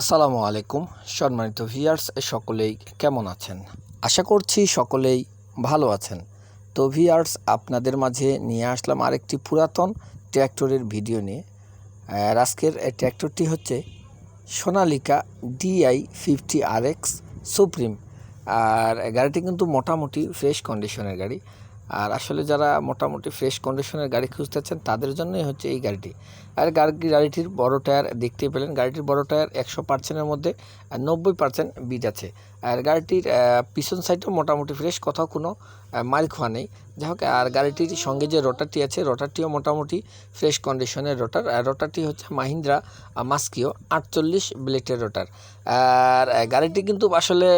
আসসালামু আলাইকুম, সম্মানিত ভিয়ার্স সকলেই কেমন আছেন? আশা করছি সকলেই ভালো আছেন। তো ভিয়ার্স আপনাদের মাঝে নিয়ে আসলাম আরেকটি পুরাতন ট্র্যাক্টরের ভিডিও নিয়ে। আর আজকের এই ট্র্যাক্টরটি হচ্ছে Sonalika DI fifty R X supreme আর গাড়িটি কিন্তু মোটামুটি ফ্রেশ কন্ডিশনের গাড়ি। আর আসলে যারা মোটামুটি ফ্রেশ কন্ডিশনের গাড়ি খুঁজতেছেন, তাদের জন্যই হচ্ছে এই গাড়িটি। আর গাড়ি, গাড়িটির বড় টায়ার দেখতে পেলেন, গাড়িটির বড় টায়ার একশো পার্সেন্টের মধ্যে নব্বই পার্সেন্ট বিট আছে। আর গাড়িটির পিছন সাইডও মোটামুটি ফ্রেশ কোথাও কোনো মাল খোয়া নেই। যাই হোক, আর গাড়িটির সঙ্গে যে রোটারটি আছে রোটারটিও মোটামুটি ফ্রেশ কন্ডিশনের রোটার আর রোটারটি হচ্ছে মাহিন্দ্রা মাস্কিও আটচল্লিশ ব্লেটের রোটার আর, গাড়িটি কিন্তু আসলে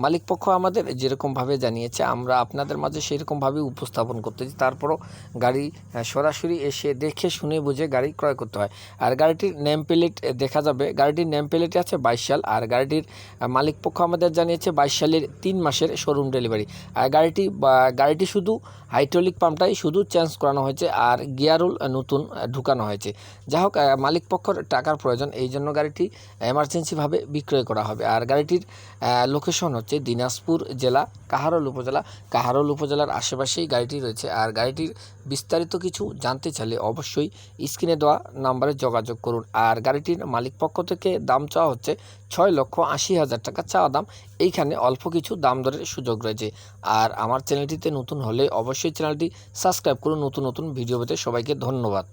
আহ, মালিক পক্ষ আমাদের যেরকমভাবে জানিয়েছে আমরা আপনাদের মাঝে সেরকমভাবে উপস্থাপন করতেছি তারপরও গাড়ি সরাসরি এসে দেখে শুনে বুঝে গাড়ি ক্রয় করতে হয়। আর গাড়িটির নেম প্লেট দেখা যাবে। গাড়িটির নেম প্লেটে আছে বাইশ সাল আর গাড়িটির আহ, মালিক পক্ষ আমাদের জানিয়েছে বাইশ সালের তিন মাসের শোরুম ডেলিভারি আর গাড়িটি গাড়িটি শুধু হাইড্রোলিক পাম্পটাই শুধু চেঞ্জ করানো হয়েছে আর গিয়ারুল নতুন ঢুকানো হয়েছে। যাই হোক আহ, মালিক পক্ষর টাকার প্রয়োজন এই জন্য গাড়িটি এমার্জেন্সিভাবে বিক্রয় করা হবে। আর গাড়িটির লোকেশন হচ্ছে দিনাজপুর জেলা, কাহারোল উপজেলা। কাহারোল উপজেলার আশেপাশেই গাড়িটি রয়েছে। আর গাড়িটির বিস্তারিত কিছু জানতে চাইলে অবশ্যই স্ক্রিনে দেওয়া নাম্বারে যোগাযোগ করুন। আর গাড়িটির মালিক পক্ষ থেকে দাম চাওয়া হচ্ছে ছয় লক্ষ আশি হাজার টাকা চাওয়া দাম। এইখানে অল্প কিছু দাম দরের সুযোগ রয়েছে। আর আমার চ্যানেলটিতে নতুন হলে অবশ্যই চ্যানেলটি সাবস্ক্রাইব করুন। নতুন নতুন ভিডিও পেতে সবাইকে ধন্যবাদ।